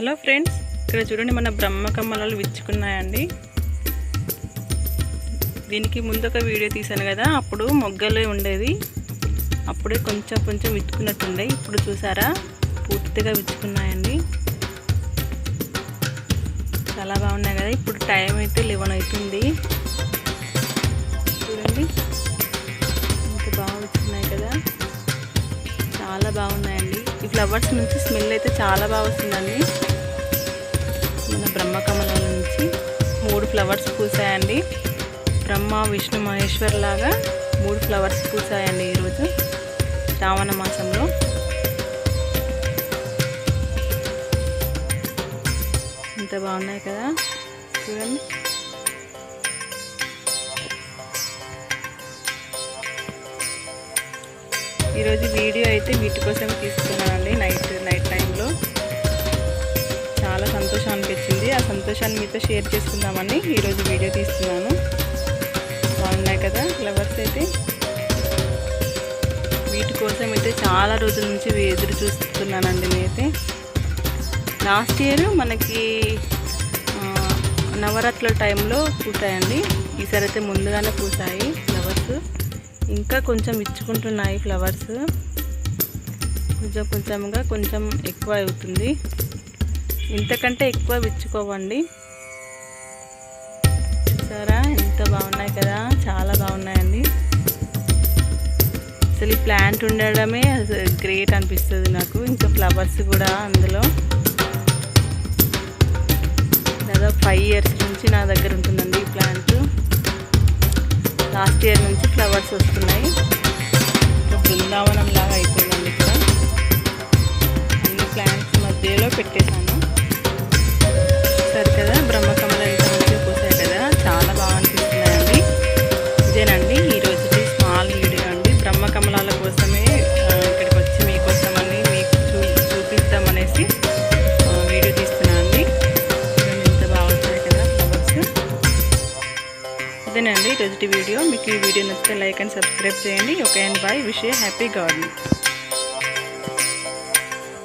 Hello friends ఇక్కడ చూడండి మన బ్రహ్మ కమ్మలాలు విచ్చుకున్నాయండి. దీనికి ముందు ఒక వీడియో తీశాను కదా అప్పుడు మొగ్గలే ఉండేది అప్పుడే కొంచెం కొంచెం విచ్చుకున్నట్టుండే ఇప్పుడు చూసారా? పూర్తిగా విచ్చుకున్నాయండి. చాలా బాగున్నాయి కదా ఇప్పుడు టైం అయితే లెవెన్ అవుతుంది. చూడండి ఇంత బాగా వచ్చినాయి కదా. చాలా బాగున్నాయండి. ఈ ఫ్లవర్స్ నుంచి స్మెల్ అయితే చాలా బాగా వస్తుందండి. బ్రహ్మకమలం నుంచి మూడు ఫ్లవర్స్ పూసాయండి. బ్రహ్మ విష్ణు మహేశ్వర్ లాగా మూడు ఫ్లవర్స్ పూసాయండి ఈరోజు శ్రావణ మాసంలో. ఇంత బాగున్నాయి కదా. చూడండి. ఈరోజు వీడియో అయితే వీటి కోసం తీసుకున్నానండి నైట్ నైట్ టైంలో. ఆ సంతోషాన్ని మీతో షేర్ చేసుకుందామని ఈరోజు వీడియో తీస్తున్నాను. బాగున్నాయి కదా ఫ్లవర్స్ అయితే? వీటి కోసం అయితే చాలా రోజుల నుంచి ఎదురు చూస్తున్నానండి నేనైతే. లాస్ట్ ఇయర్ మనకి నవరాత్రుల టైంలో పూసాయండి. ఈసారి అయితే ముందుగానే పూసాయి ఫ్లవర్స్. ఇంకా కొంచెం ఇచ్చుకుంటున్నాయి ఫ్లవర్స్. కొంచెం కొంచెంగా కొంచెం ఎక్కువ అవుతుంది. ఇంతకంటే ఎక్కువ విచ్చుకోవండి. చూసారా? ఎంత బాగున్నాయి కదా? చాలా బాగున్నాయండి. అసలు ఈ ప్లాంట్ ఉండడమే గ్రేట్ అనిపిస్తుంది నాకు. ఇంకా ఫ్లవర్స్ కూడా అందులో. దాదాపు ఫైవ్ ఇయర్స్ నుంచి నా దగ్గర ఉంటుందండి ఈ ప్లాంట్. లాస్ట్ ఇయర్ నుంచి ఫ్లవర్స్ వస్తున్నాయి. బృందావనం లాగా అయిపోయింది. ఇదేనండి ఈరోజు వీడియో. మీకు ఈ వీడియో నచ్చితే లైక్ అండ్ సబ్స్క్రైబ్ చేయండి. Okay and bye. Wish happy garden